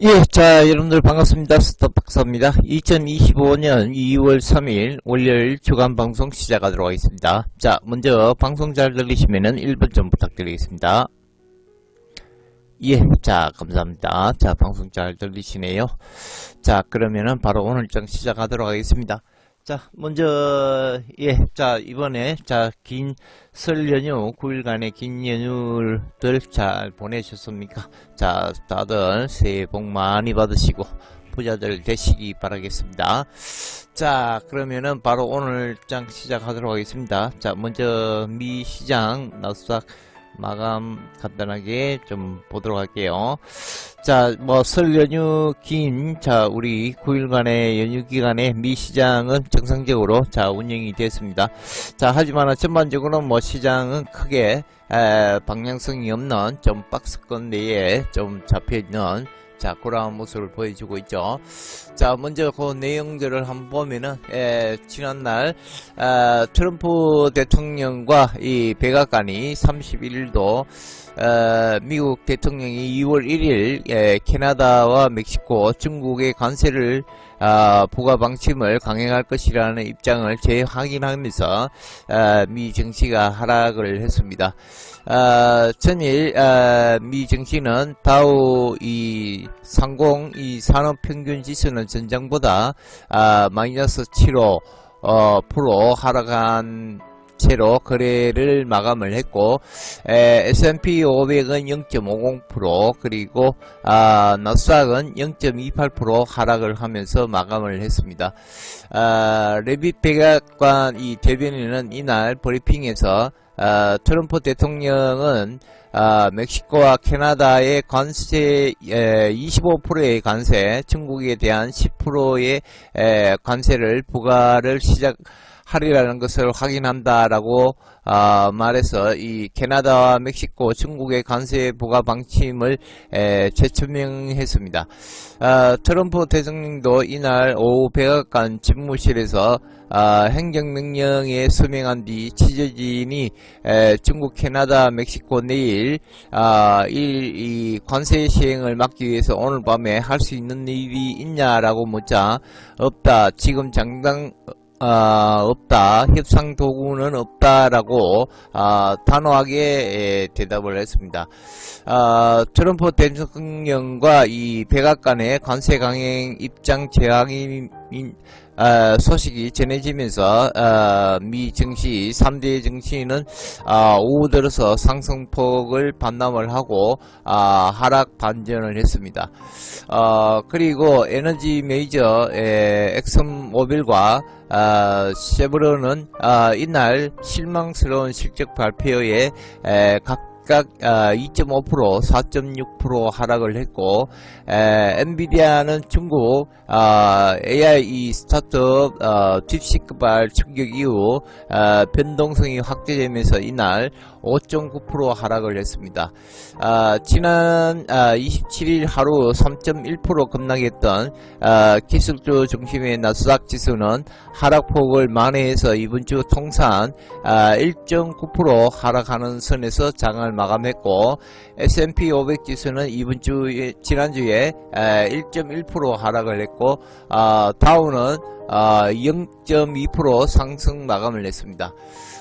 예, 자, 여러분들 반갑습니다. 스톱 박사입니다. 2025년 2월 3일 월요일 주간 방송 시작하도록 하겠습니다. 자, 먼저 방송 잘 들리시면은 1번 좀 부탁드리겠습니다. 예, 자, 감사합니다. 자, 방송 잘 들리시네요. 자, 그러면은 바로 오늘 장 시작하도록 하겠습니다. 자, 먼저, 예, 자, 이번에, 자, 긴 설 연휴, 9일간의 긴 연휴들 잘 보내셨습니까? 자, 다들 새해 복 많이 받으시고, 부자들 되시기 바라겠습니다. 자, 그러면은 바로 오늘 장 시작하도록 하겠습니다. 자, 먼저 미 시장 나스닥 마감 간단하게 좀 보도록 할게요. 자, 뭐, 설 연휴 긴, 자, 우리 9일간의 연휴 기간에 미 시장은 정상적으로, 자, 운영이 됐습니다. 자, 하지만 전반적으로 뭐 시장은 크게, 에, 방향성이 없는 좀 박스권 내에 좀 잡혀있는 자, 그러한 모습을 보여주고 있죠. 자, 먼저 그 내용들을 한번 보면은, 에, 지난날, 아, 트럼프 대통령과 이 백악관이 31일도, 어, 미국 대통령이 2월 1일, 에, 캐나다와 멕시코, 중국의 관세를, 아, 부과 방침을 강행할 것이라는 입장을 재확인하면서, 아, 미 증시가 하락을 했습니다. 아, 전일 아, 미 증시는 다우 이 상공 이 산업 평균 지수는 전장보다 아, 마이너스 7호 어, 하락한 채로 거래를 마감을 했고 에, S&P 500은 0.50% 그리고 아, 나스닥은 0.28% 하락을 하면서 마감을 했습니다. 아, 레빗 백악관 이 대변인은 이날 브리핑에서 아, 트럼프 대통령은 아, 멕시코와 캐나다의 관세 25%의 관세, 중국에 대한 10%의 관세를 부과를 시작 하리라는 것을 확인한다라고 아, 말해서 이 캐나다와 멕시코, 중국의 관세 부과 방침을 에, 재천명했습니다. 아, 트럼프 대통령도 이날 오후 백악관 집무실에서 아, 행정명령에 서명한 뒤 취재진이 에, 중국, 캐나다, 멕시코 내일 아, 이, 이 관세 시행을 막기 위해서 오늘 밤에 할 수 있는 일이 있냐라고 묻자 없다. 지금 장당 아, 없다. 협상 도구는 없다라고 아, 단호하게 에, 대답을 했습니다. 아, 트럼프 대통령과 이 백악관의 관세 강행 입장 제한이 아, 소식이 전해지면서 아, 미 증시 3대 증시는 아, 오후 들어서 상승폭을 반납을 하고 아, 하락 반전을 했습니다. 어, 그리고 에너지 메이저 에, 엑슨모빌과 아, 쉐브론은 아, 이날 실망스러운 실적 발표에 에, 각 각 아, 2.5%, 4.6% 하락을 했고 에, 엔비디아는 중국 아, AI 스타트업 어, 딥시크발 충격 이후 아, 변동성이 확대되면서 이날 5.9% 하락을 했습니다. 아, 지난 아, 27일 하루 3.1% 급락했던 아, 기술주 중심의 나스닥 지수는 하락폭을 만회해서 이번 주 통산 아, 1.9% 하락하는 선에서 장을 마감했고 S&P 500 지수는 이번 주 지난주에 1.1% 하락을 했고 아, 다우는 0.2% 상승 마감을 냈습니다.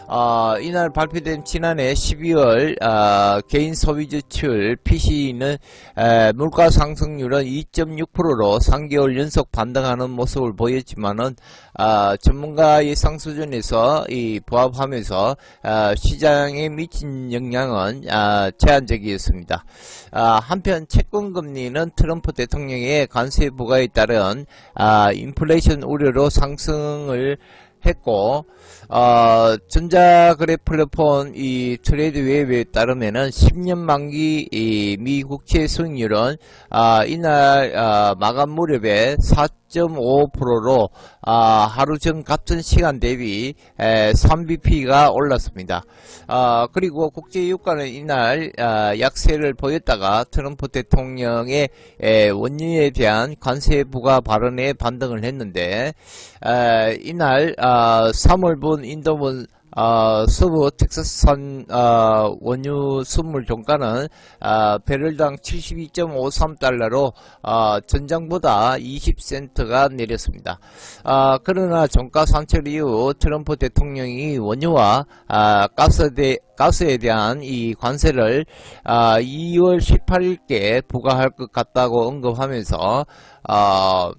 아, 이날 발표된 지난해 12월 아, 개인 소비 지출 PC는 에, 물가 상승률은 2.6%로 3개월 연속 반등하는 모습을 보였지만은 아, 전문가 예상 수준에서 이 부합하면서 아, 시장에 미친 영향은 아, 제한적이었습니다. 아, 한편 채권 금리는 트럼프 대통령의 관세 부과에 따른 아, 인플레이션 우려로 상승을 했고 어, 전자거래 플랫폼 이 트레이드 웨이브에 따르면은 10년 만기 이 미 국채 수익률은 아, 이날 아, 마감 무렵에 4.5%로 아, 하루 전 같은 시간 대비 에, 3bp가 올랐습니다. 아, 그리고 국제유가는 이날 아, 약세를 보였다가 트럼프 대통령의 에, 원유에 대한 관세 부과 발언에 반등을 했는데 에, 이날 아, 3월분 인도분 어, 서부 텍사스산 어, 원유 선물 종가는 어, 배럴당 72.53달러로 어, 전장보다 20센트가 내렸습니다. 아, 그러나 종가 산출 이후 트럼프 대통령이 원유와 아, 가스에, 가스에 대한 이 관세를 아, 2월 18일께 부과할 것 같다고 언급하면서 어,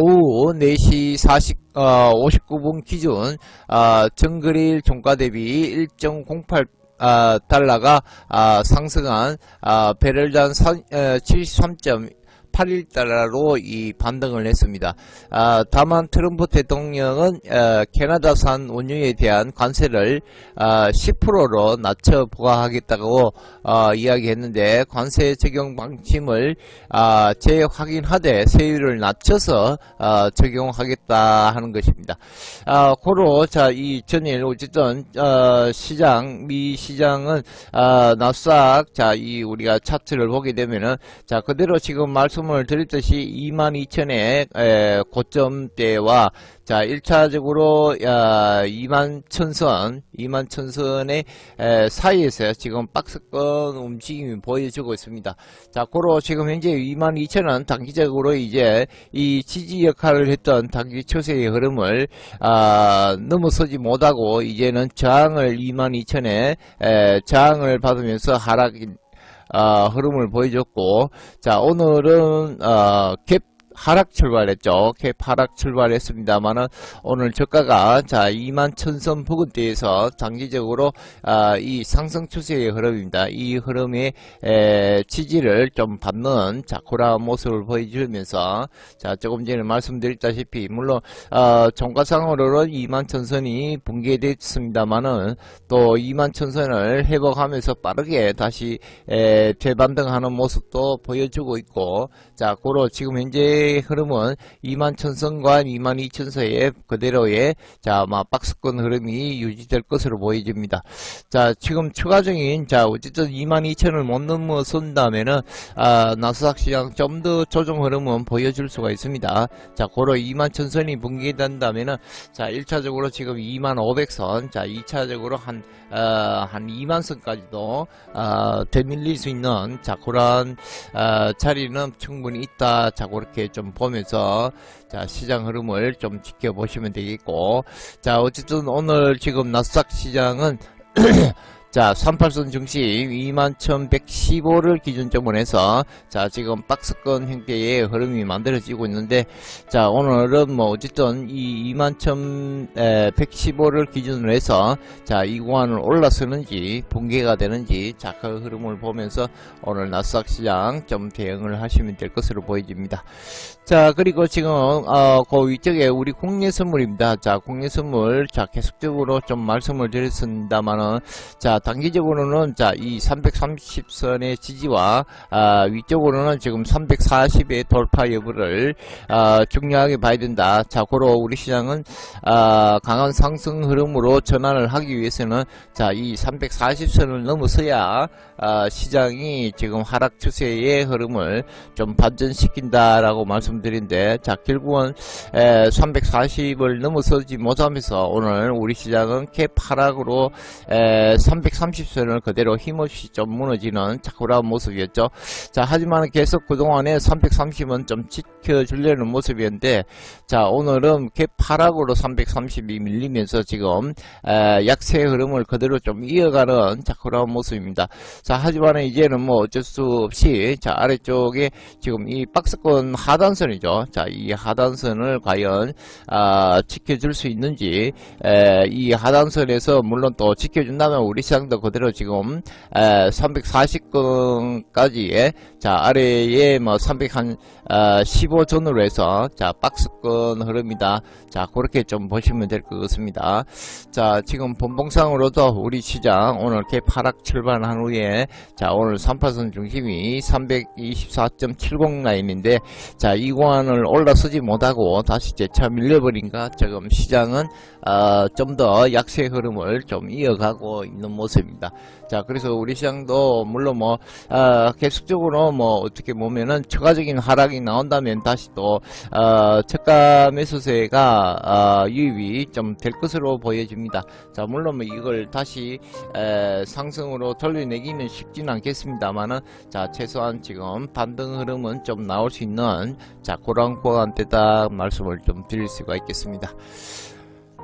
오후 4시 40, 어, 59분 기준, 어, 정글일 종가 대비 1.08, 아, 달러가, 아, 상승한, 아, 배럴당 73.81달러로 이 반등을 했습니다. 아, 다만 트럼프 대통령은 어, 캐나다산 원유에 대한 관세를 아, 10%로 낮춰 부과하겠다고 어, 이야기했는데 관세 적용 방침을 아, 재확인하되 세율을 낮춰서 어, 적용하겠다 하는 것입니다. 아, 고로 자이 전일 어쨌든 어, 시장 미 시장은 아, 나스닥 자이 우리가 차트를 보게 되면은 자 그대로 지금 말씀 을 드렸듯이 22,000의 고점대와 자 1차적으로 2만 천선 2만 천선의 에, 사이에서 지금 박스권 움직임이 보여주고 있습니다. 자 고로 지금 현재 2만 2천은 단기적으로 이제 이 지지 역할을 했던 단기 추세의 흐름을 아, 넘어서지 못하고 이제는 저항을 2만 2천에 저항을 받으면서 하락 어, 흐름을 보여줬고 자 오늘은 어, 갭 하락 출발했죠. 캡 하락 출발했습니다만은 오늘 저가가 자 2만 천선 부근대에서 장기적으로 아, 이 상승 추세의 흐름입니다. 이 흐름의 에, 지지를 좀 받는 자 그런 모습을 보여주면서 자 조금 전에 말씀드렸다시피 물론 어, 종가상으로는 2만 천선이 붕괴됐습니다만은 또 2만 천선을 회복하면서 빠르게 다시 에, 재반등하는 모습도 보여주고 있고 자 고로 지금 현재 흐름은 2만 천선과 2만 2천 사이에 그대로의 자, 아마 박스권 흐름이 유지될 것으로 보여집니다. 자, 지금 추가적인 자, 어쨌든 2만 2천을 못 넘어선다면은 아, 나스닥 시장 좀 더 조정 흐름은 보여줄 수가 있습니다. 자, 고로 2만 천선이 붕괴된다면은 자, 1차적으로 지금 2만 500선, 자, 2차적으로 한 어, 한 2만 선까지도 어, 되밀릴 수 있는 자, 그런 어, 자리는 충분히 있다. 자, 그렇게 좀 보면서 자 시장 흐름을 좀 지켜보시면 되겠고 자 어쨌든 오늘 지금 나스닥 시장은 자, 38선 중심 21,115를 기준점으로 해서 자, 지금 박스권 형태의 흐름이 만들어지고 있는데 자, 오늘은 뭐 어쨌든 이 21,115를 기준으로 해서 자, 이 구간을 올라서는지 붕괴가 되는지 자, 그 흐름을 보면서 오늘 나스닥 시장 좀 대응을 하시면 될 것으로 보여집니다. 자, 그리고 지금 어, 그 위쪽에 우리 국내 선물입니다. 자, 국내 선물 자, 계속적으로 좀 말씀을 드렸습니다만은 자, 단기적으로는 자, 이 330선의 지지와 아, 위쪽으로는 지금 340의 돌파 여부를 아, 중요하게 봐야 된다. 자, 고로 우리 시장은 아, 강한 상승 흐름으로 전환을 하기 위해서는 자, 이 340선을 넘어서야 아, 시장이 지금 하락 추세의 흐름을 좀 반전시킨다라고 말씀드린데 자, 결국은 에, 340을 넘어서지 못하면서 오늘 우리 시장은 캡 하락으로 에, 330선을 그대로 힘없이 좀 무너지는 자꾸란 모습이었죠. 자, 하지만 계속 그동안에 330은 좀 지켜주려는 모습이었는데, 자, 오늘은 갭 하락으로 330이 밀리면서 지금, 에, 약세 흐름을 그대로 좀 이어가는 자꾸란 모습입니다. 자, 하지만 이제는 뭐 어쩔 수 없이, 자, 아래쪽에 지금 이 박스권 하단선이죠. 자, 이 하단선을 과연, 아, 지켜줄 수 있는지, 에, 이 하단선에서 물론 또 지켜준다면 우리 시장 도 그대로 지금 340건까지의 자 아래에 뭐 300한 15 전으로 해서 자 박스권 흐름이다. 자 그렇게 좀 보시면 될 것 같습니다. 자 지금 본봉상으로도 우리 시장 오늘 갭 하락 출발한 후에 자 오늘 3파선 중심이 324.70 라인인데 자 이 구간을 올라서지 못하고 다시 재차 밀려버린가 지금 시장은 어, 좀 더 약세 흐름을 좀 이어가고 있는 모습. 모습입니다. 자, 그래서 우리 시장도 물론 뭐 어, 계속적으로 뭐 어떻게 보면은 추가적인 하락이 나온다면 다시 또 어, 저가 매수세가 어, 유입이 좀 될 것으로 보여집니다. 자, 물론 뭐 이걸 다시 에, 상승으로 돌려내기는 쉽지는 않겠습니다만은 자, 최소한 지금 반등 흐름은 좀 나올 수 있는 자, 그런 구간대다 말씀을 좀 드릴 수가 있겠습니다.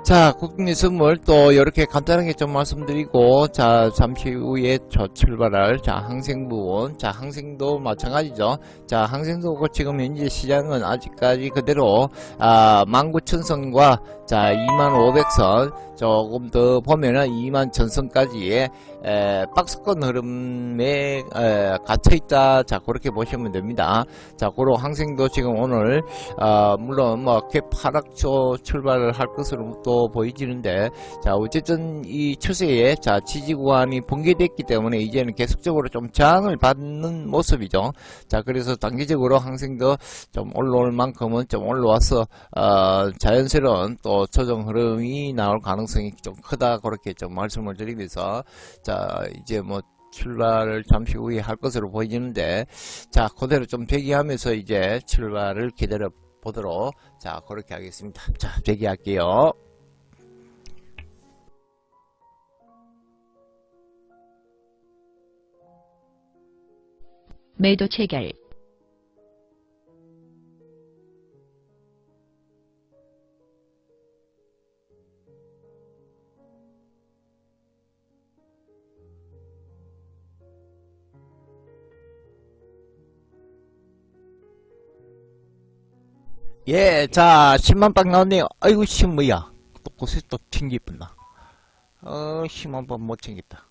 자, 국내 선물 또 이렇게 간단하게 좀 말씀드리고 자, 잠시 후에 저 출발할 자, 항생부원 자, 항생도 마찬가지죠. 자, 항생도 지금 현재 시장은 아직까지 그대로 아, 19,000선과 자, 2500선 조금 더 보면은 2만 전선까지의 에, 박스권 흐름에 에, 갇혀있다. 자, 그렇게 보시면 됩니다. 자, 고로 항생도 지금 오늘 어, 물론 뭐 개파락초 출발을 할 것으로 또 보이지는데 자, 어쨌든 이 추세에 자, 지지 구간이 붕괴됐기 때문에 이제는 계속적으로 좀 저항을 받는 모습이죠. 자, 그래서 단기적으로 항생도 좀 올라올 만큼은 좀 올라와서 어, 자연스러운 또 조정 흐름이 나올 가능성이 좀 크다 그렇게 좀 말씀을 드리면서 자 이제 뭐 출발을 잠시 후에 할 것으로 보이는데 자 그대로 좀 대기하면서 이제 출발을 기다려 보도록 자 그렇게 하겠습니다 자 대기할게요 매도 체결. 예, 자, 10만빵 나왔네요. 아이고, 씨, 뭐야. 또 곳에 또 튕기분나. 어, 10만빵 못 챙겼다.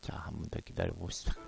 자, 한번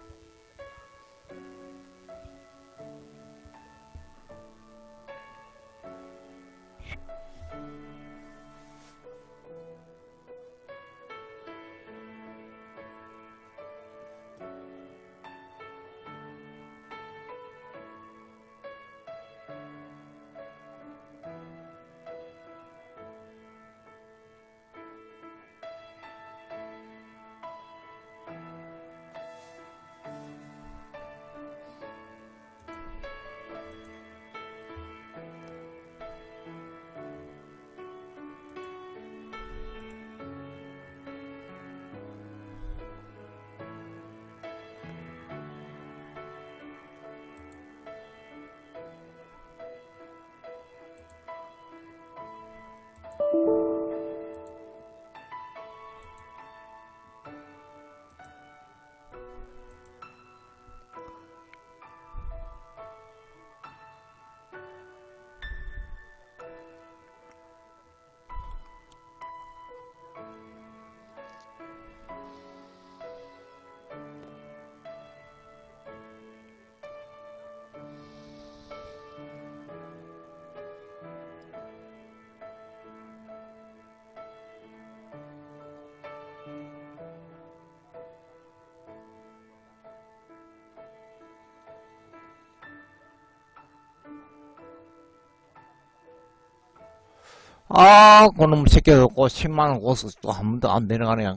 아, 그놈 새끼놓고 10만원 고수 또 한 번도 안 내려가네. 아,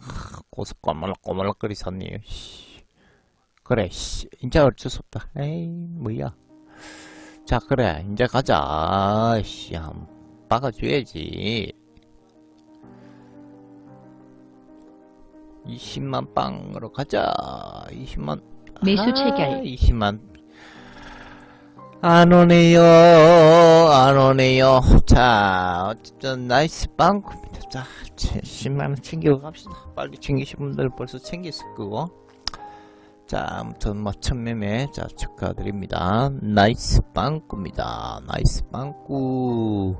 고수 꼬말락 꼬말락거리 샀네요. 씨. 그래, 씨. 이제 어쩔 수 없다. 에이, 뭐야. 자, 그래. 이제 가자. 씨, 한 박아줘야지. 20만 빵으로 가자. 20만. 매수 아, 체결. 20만. 안 오네요. 안 오네요. 자, 어쨌든 나이스 빵꾸입니다. 자, 10만원 챙기고 갑시다. 빨리 챙기신 분들 벌써 챙겼을 거고. 자, 아무튼 뭐 첫매매 자 축하드립니다. 나이스 빵꾸입니다. 나이스 빵꾸.